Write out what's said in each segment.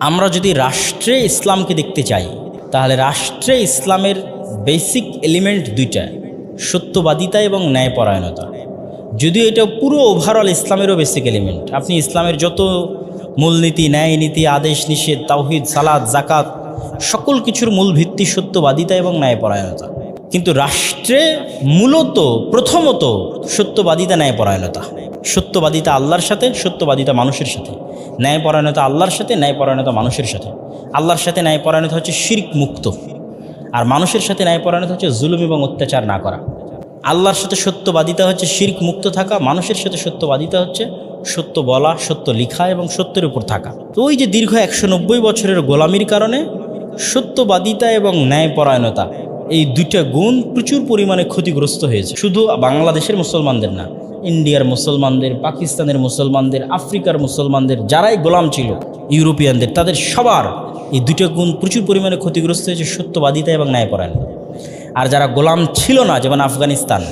আমরা যদি রাষ্ট্রে ইসলামকে দেখতে চাই, তাহলে রাষ্ট্রে ইসলামের বেসিক এলিমেন্ট দুইটা, সত্যবাদিতা এবং ন্যায়পরায়ণতা। যদিও এটা পুরো ওভারঅল ইসলামেরও বেসিক এলিমেন্ট আপনি ইসলামের যত মূলনীতি ন্যায় নীতি আদেশ, নিষেধ, তাওহিদ সালাদ জাকাত সকল কিছুর মূল ভিত্তি সত্যবাদিতা এবং ন্যায়পরায়ণতা। কিন্তু রাষ্ট্রে মূলত, প্রথমত সত্যবাদিতা, ন্যায়পরায়ণতা। সত্যবাদিতা আল্লাহর সাথে, সত্যবাদিতা মানুষের সাথে। ন্যায়পরায়ণতা আল্লাহর সাথে, ন্যায়পরায়ণতা মানুষের সাথে। আল্লাহর সাথে ন্যায়পরায়ণতা হচ্ছে শির্ক মুক্ত। আর মানুষের সাথে ন্যায়পরায়ণতা হচ্ছে জুলুম এবং অত্যাচার না করা। আল্লাহর সাথে সত্যবাদিতা হচ্ছে শির্ক মুক্ত থাকা, মানুষের সাথে সত্যবাদিতা হচ্ছে সত্য বলা, সত্য লিখা এবং সত্যের উপর থাকা। তো ওই যে দীর্ঘ একশো নব্বই বছরের গোলামির কারণে সত্যবাদিতা এবং ন্যায়পরায়ণতা, এই দুইটা গুণ প্রচুর পরিমাণে ক্ষতিগ্রস্ত হয়েছে। শুধু বাংলাদেশের মুসলমানদের না ইন্ডিয়ার মুসলমানদের, পাকিস্তানের মুসলমানদের, আফ্রিকার মুসলমানদের, যারাই গোলাম ছিল, ইউরোপিয়ানদের, তাদের সবার এই দুইটা গুণ প্রচুর পরিমাণে ক্ষতিগ্রস্ত হয়েছে সত্যবাদিতা এবং ন্যায়পরায়ণতা আর যারা গোলাম ছিল না, যেমন আফগানিস্তান,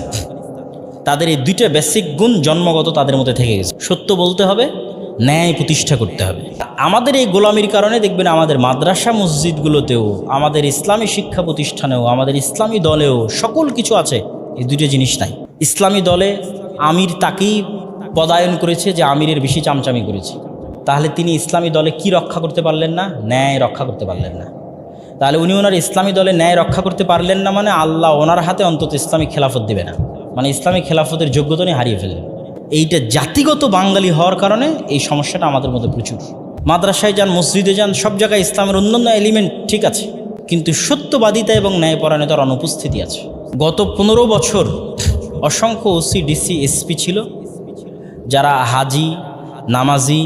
তাদের এই দুইটা বেসিক গুণ জন্মগত তাদের মধ্যে থেকে গেছে। সত্য বলতে হবে, ন্যায় প্রতিষ্ঠা করতে হবে। আমাদের এই গোলামির কারণে দেখবেন আমাদের মাদ্রাসা মসজিদগুলোতেও, আমাদের ইসলামী শিক্ষা প্রতিষ্ঠানেও, আমাদের ইসলামী দলেও সকল কিছু আছে, এই দুটো জিনিস নাই। ইসলামী দলে আমির তাকেই পদায়ন করেছে যে আমিরের বেশি চামচামি করেছে। তাহলে তিনি ইসলামী দলে কি রক্ষা করতে পারলেন না? ন্যায় রক্ষা করতে পারলেন না। তাহলে উনি ওনার ইসলামী দলে ন্যায় রক্ষা করতে পারলেন না মানে আল্লাহ ওনার হাতে অন্তত ইসলামী খেলাফত দেবে না। মানে ইসলামী খেলাফতের যোগ্যতা উনি হারিয়ে ফেললেন। এইটা জাতিগত বাঙালি হওয়ার কারণে এই সমস্যাটা আমাদের মধ্যে প্রচুর। মাদ্রাসায় যান, মসজিদে যান, সব জায়গায় ইসলামের অন্যান্য এলিমেন্ট ঠিক আছে। কিন্তু সত্যবাদিতা এবং ন্যায়পরায়ণতার অনুপস্থিতি আছে। গত পনেরো বছর অসংখ্য ওসি, ডিসি, এসপি ছিল, যারা হাজি, নামাজি,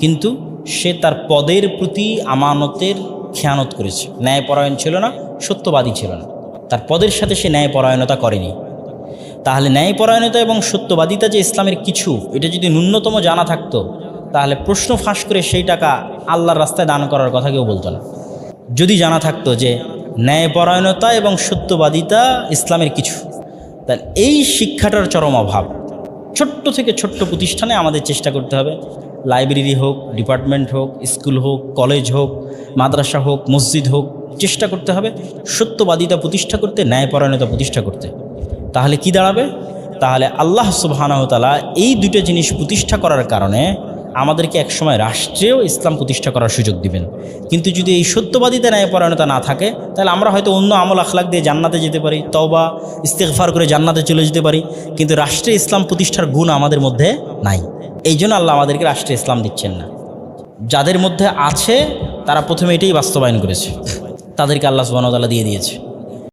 কিন্তু সে তার পদের প্রতি আমানতের খেয়ানত করেছে। ন্যায়পরায়ণ ছিল না, সত্যবাদী ছিল না। তার পদের সাথে সে ন্যায়পরায়ণতা করেনি। তাহলে ন্যায়পরায়ণতা এবং সত্যবাদিতা যে ইসলামের কিছু, এটা যদি ন্যূনতম জানা থাকতো, তাহলে প্রশ্ন ফাঁস করে সেই টাকা আল্লাহর রাস্তায় দান করার কথা কেউ বলতো না। যদি জানা থাকতো যে ন্যায়পরায়ণতা এবং সত্যবাদিতা ইসলামের কিছু তাহলে এই শিক্ষাটার চরম অভাব। ছোট্ট থেকে ছোট্ট প্রতিষ্ঠানে আমাদের চেষ্টা করতে হবে। লাইব্রেরি হোক, ডিপার্টমেন্ট হোক, স্কুল হোক, কলেজ হোক, মাদ্রাসা হোক, মসজিদ হোক, চেষ্টা করতে হবে সত্যবাদিতা প্রতিষ্ঠা করতে, ন্যায়পরায়ণতা প্রতিষ্ঠা করতে। তাহলে কি দাঁড়াবে? তাহলে আল্লাহ সুবাহানহতালা এই দুটো জিনিস প্রতিষ্ঠা করার কারণে আমাদেরকে একসময় রাষ্ট্রেও ইসলাম প্রতিষ্ঠা করার সুযোগ দিবেন। কিন্তু যদি এই সত্যবাদিতা ন্যায়পরায়ণতা না থাকে, তাহলে আমরা হয়তো অন্য আমল আখলাক দিয়ে জান্নাতে যেতে পারি, তওবা ইস্তেকফার করে জান্নাতে চলে যেতে পারি, কিন্তু রাষ্ট্রে ইসলাম প্রতিষ্ঠার গুণ আমাদের মধ্যে নাই। এই জন্য আল্লাহ আমাদেরকে রাষ্ট্রে ইসলাম দিচ্ছেন না। যাদের মধ্যে আছে, তারা প্রথমে এটাই বাস্তবায়ন করেছে। তাদেরকে আল্লাহ সুবাহতাল্লাহ দিয়ে দিয়েছে।